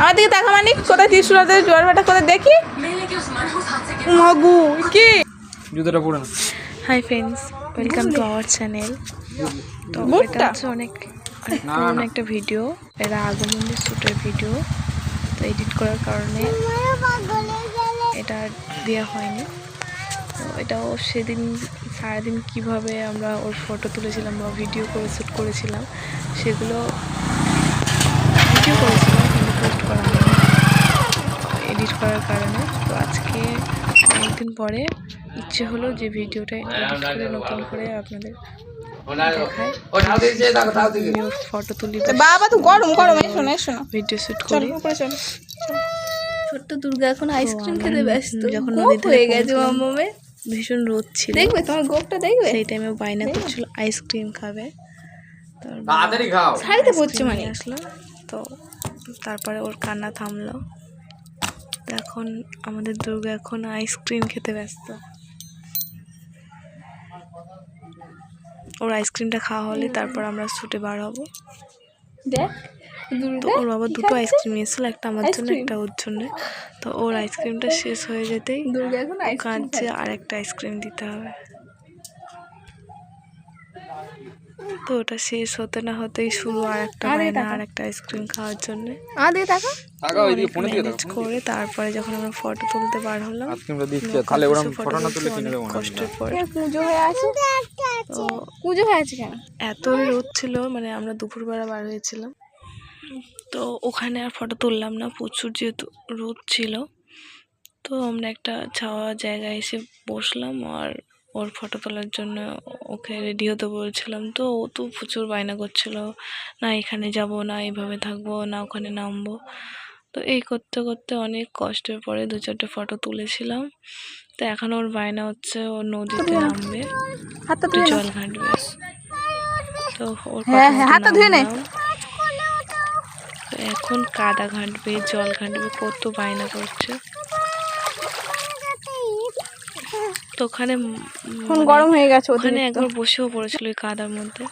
আমার দিকে দেখা মানে কোথায় ত্রিশুর জোয়ার ভাটা কোথায় দেখি? মগু কি? জুতোটা পড়ে না hi friends welcome to our channel. তো এটা হচ্ছে অনেক পুরনো একটা ভিডিও। এটা আগমনের শ্যুটের ভিডিও। তো এডিট করার কারণে এটা দেওয়া হয়নি। এটাও সেদিন সারাদিন কীভাবে আমরা ওর ফটো তুলেছিলাম বা ভিডিও করে শ্যুট করেছিলাম সেগুলো ভিডিও করেছিলাম কিন্তু পোস্ট করা এডিট করার কারণে। তো আজকে অনেকদিন পরে ইচ্ছে হলো যে ভিডিওটা এডিট করে নতুন করে আপনাদের ফটো তুলি বাবা গরম গরম ভিডিও শ্যুট করি। ছোট্ট দুর্গা এখন আইসক্রিম খেতে ব্যস্ত। যখন হয়ে গেছে মামে ভীষণ রোদ ছিল। দেখবে? তোমার গোপটা দেখবে? সেই টাইমে বাইনা করছিল আইসক্রিম খাবে। তাড়াতাড়ি শাড়িতে পড়ছে মানে? আসলো। তো তারপরে ওর কান্না থামলো। এখন আমাদের দুর্গা এখন আইসক্রিম খেতে ব্যস্ত। ওর আইসক্রিমটা খাওয়া হলে তারপর আমরা ছুটে বার হব। দেখ। তো ওর বাবা দুটো আইসক্রিম নিয়েছিল একটা আমার জন্য একটা ওর জন্য। তো ওর আইসক্রিমটা শেষ হয়ে যেতেই দুর্গা কাঁদছে আর একটা আইসক্রিম দিতে হবে। তো ওটা শেষ হতে না হতেই শুরু আর একটা বায়না আর একটা আইসক্রিম খাওয়ার জন্য। ম্যানেজ করে তারপরে যখন আমরা ফটো তুলতে বার হলাম কষ্টের পরে। পুজো হয়ে আছে? তো পুজো আছে কেন? এতই রোদ ছিল মানে আমরা দুপুরবেলা বার হয়েছিলাম। তো ওখানে আর ফটো তুললাম না প্রচুর যেহেতু রোদ ছিল। তো আমরা একটা ছাওয়া জায়গায় এসে বসলাম আর ওর ফটো তোলার জন্য ওকে রেডি হতে বলছিলাম। তো ও তো প্রচুর বায়না করছিল না এখানে যাব না এইভাবে থাকব না ওখানে নামবো। তো এই করতে করতে অনেক কষ্টের পরে দু চারটে ফটো তুলেছিলাম। তো এখন ওর বায়না হচ্ছে ও নদীতে নামবে জল ঘাঁটবে। তো ওর হ্যাঁ, হ্যাঁ, হাতটা ধুয়ে নে। এখন কাদা ঘাঁটবে জল ঘাঁটবে কত বায়না করছে। তো ওখানে মানে গরম হয়ে গেছে ওখানে একবার বসেও পড়েছিল ওই কাদার মধ্যে।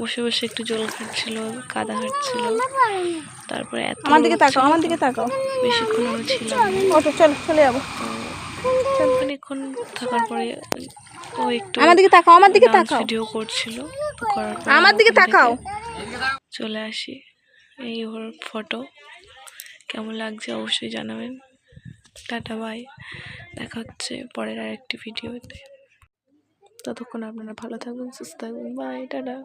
বসে বসে একটু জল ঘাটছিল কাদা ঘাটছিল। তারপরে এত আমার দিকে তাকাও আমার দিকে তাকাও। বেশিক্ষণ আমরা ছিলাম। ওঠো চলো চলে যাব। অনেকক্ষণ থাকার পরে ও একটু আমার দিকে তাকাও আমার দিকে তাকাও। ভিডিও করছিল। করার আমার দিকে তাকাও। চলে আসি। এই ওর ফটো কেমন লাগছে অবশ্যই জানাবেন। টাটা বাই দেখা হচ্ছে পরের আরেকটি ভিডিওতে ততক্ষণ আপনারা ভালো থাকবেন, সুস্থ থাকবেন। Bye tata.